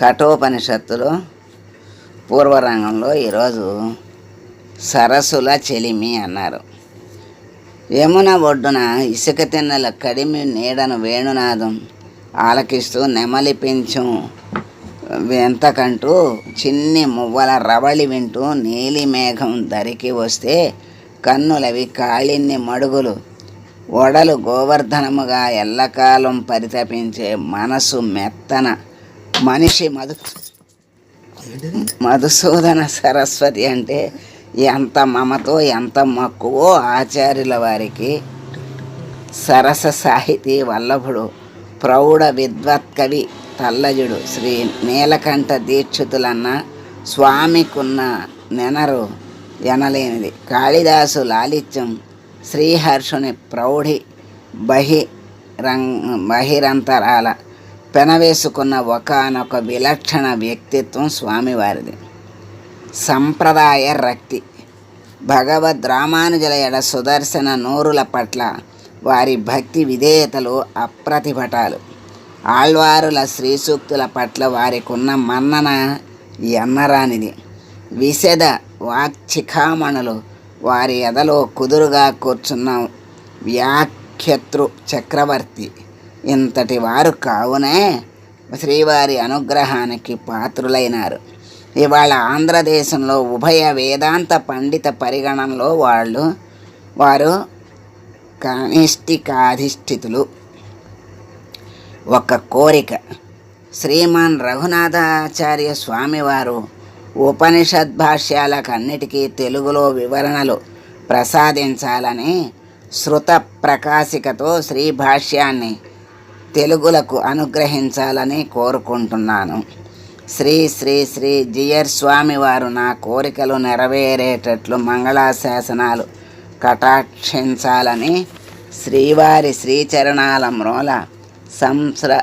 కఠోపనిషత్తులో పూర్వరంగంలో ఈరోజు సరస్సుల చెలిమి అన్నారు. యమున ఒడ్డున ఇసుక తిన్నెల కడిమి నీడను వేణునాదం ఆలకిస్తూ నెమలి పెంచం వెంతకంటూ చిన్ని మువ్వల రవళి వింటూ నీలి మేఘం దరికి వస్తే కన్నులవి కాళిన్ని మడుగులు. ఒడలు గోవర్ధనముగా ఎల్లకాలం పరితపించే మనసు మెత్తన మనిషి మధు మధుసూదన సరస్వతి అంటే ఎంత మమతో ఎంత మక్కువో ఆచార్యుల వారికి సరస సాహితీ వల్లభుడు ప్రౌఢ విద్వత్కవి తల్లజుడు శ్రీ నీలకంఠ దీక్షితులన్న స్వామికున్న నెనరు ఎనలేనిది. కాళిదాసు లాలిత్యం శ్రీహర్షుని ప్రౌఢి బహి రంగ్ బహిరంతరాల పెనవేసుకున్న ఒకనొక విలక్షణ వ్యక్తిత్వం స్వామివారిది. సంప్రదాయ రక్తి. భగవద్ రామానుజల ఎడ సుదర్శన నోరుల పట్ల వారి భక్తి విధేయతలు అప్రతిభటాలు. ఆళ్వారుల శ్రీసూక్తుల పట్ల వారికున్న మన్నన ఎన్నరానిది. విశద వాక్చిఖామణులు వారి ఎదలో కుదురుగా కూర్చున్న వ్యాఖ్యతృ చక్రవర్తి. ఇంతటి వారు కావునే శ్రీవారి అనుగ్రహానికి పాత్రులైనారు. ఇవాళ ఆంధ్రదేశంలో ఉభయ వేదాంత పండిత పరిగణనలో వాళ్ళు వారు కనిష్ఠికాధిష్ఠితులు. ఒక కోరిక. శ్రీమాన్ రఘునాథాచార్య స్వామివారు ఉపనిషద్ భాష్యాలకన్నిటికీ తెలుగులో వివరణలు ప్రసాదించాలని శృత ప్రకాశికతో శ్రీ భాష్యాన్ని తెలుగులకు అనుగ్రహించాలని కోరుకుంటున్నాను. శ్రీ శ్రీ శ్రీ జియర్ స్వామి వారు నా కోరికలు నెరవేరేటట్లు మంగళాశాసనాలు కటాక్షించాలని శ్రీవారి శ్రీచరణాల మ్రోల సంస్ర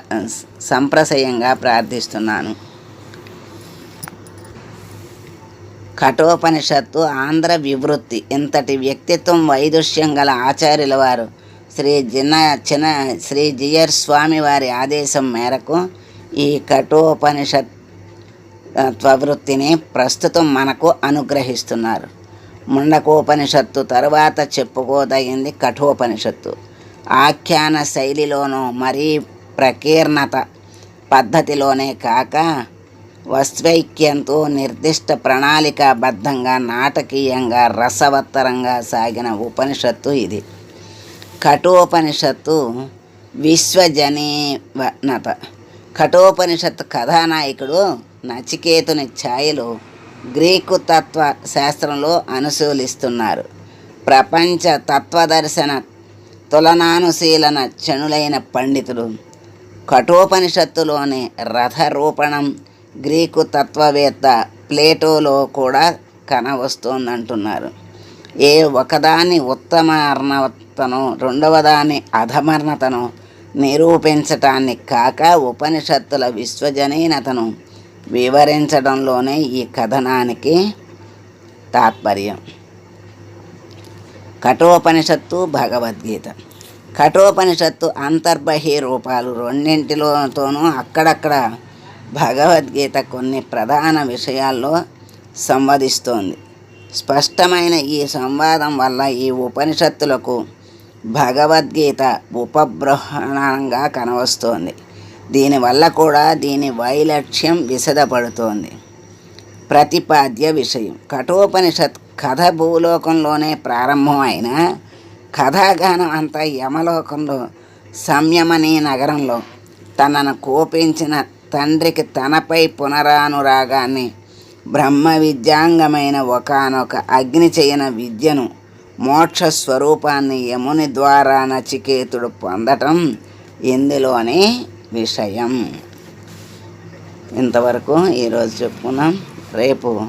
సంప్రసయంగా ప్రార్థిస్తున్నాను. కఠోపనిషత్తు ఆంధ్ర వివృత్తి. ఇంతటి వ్యక్తిత్వం వైదుష్యం గల ఆచార్యుల వారు శ్రీ జిన్న చిన్న శ్రీ జియర్ స్వామి వారి ఆదేశం మేరకు ఈ కఠోపనిషత్ త్వవృత్తిని ప్రస్తుతం మనకు అనుగ్రహిస్తున్నారు. ముండకోపనిషత్తు తరువాత చెప్పుకోదగింది కఠోపనిషత్తు. ఆఖ్యాన శైలిలోనూ మరీ ప్రకీర్ణత పద్ధతిలోనే కాక వస్వైక్యంతో నిర్దిష్ట ప్రణాళికాబద్ధంగా నాటకీయంగా రసవత్తరంగా సాగిన ఉపనిషత్తు ఇది. కఠోపనిషత్తు విశ్వజనీవనత కఠోపనిషత్తు కథానాయకుడు నచికేతుని ఛాయలు గ్రీకు తత్వ శాస్త్రంలో అనుశూలిస్తున్నారు ప్రపంచ తత్వదర్శన తులనానుశీలన చనులైన పండితుడు. కఠోపనిషత్తులోని రథరూపణం గ్రీకు తత్వవేత్త ప్లేటోలో కూడా కనవస్తోందంటున్నారు. ఏ ఒకదాని ఉత్తమర్ణతను రెండవదాని అధమర్ణతను నిరూపించటాన్ని కాక ఉపనిషత్తుల విశ్వజనీనతను వివరించడంలోనే ఈ కథనానికి తాత్పర్యం. కఠోపనిషత్తు భగవద్గీత. కఠోపనిషత్తు అంతర్బహి రూపాలు రెండింటిలోతోనూ అక్కడక్కడ భగవద్గీత కొన్ని ప్రధాన విషయాల్లో సంవదిస్తోంది. స్పష్టమైన ఈ సంవాదం వల్ల ఈ ఉపనిషత్తులకు భగవద్గీత ఉపబృహణంగా కనవస్తోంది. దీనివల్ల కూడా దీని వైలక్ష్యం విశదపడుతోంది. ప్రతిపాద్య విషయం. కఠోపనిషత్ కథ భూలోకంలోనే ప్రారంభమైన కథాగానం అంతా యమలోకంలో సంయమని నగరంలో తనను కోపించిన తండ్రికి తనపై పునరానురాగాన్ని బ్రహ్మ విద్యాంగమైన ఒకనొక అగ్ని చేయన విద్యను మోక్ష స్వరూపాన్ని యముని ద్వారా నచికేతుడు పొందటం ఇందులోనే విషయం. ఇంతవరకు ఈరోజు చెప్పుకున్నాం. రేపు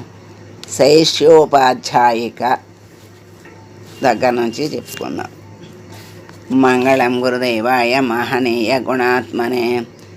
శైష్యోపాధ్యాయిక దగ్గర నుంచి చెప్పుకుందాం. మంగళం గురుదేవాయ మహనీయ గుణాత్మనే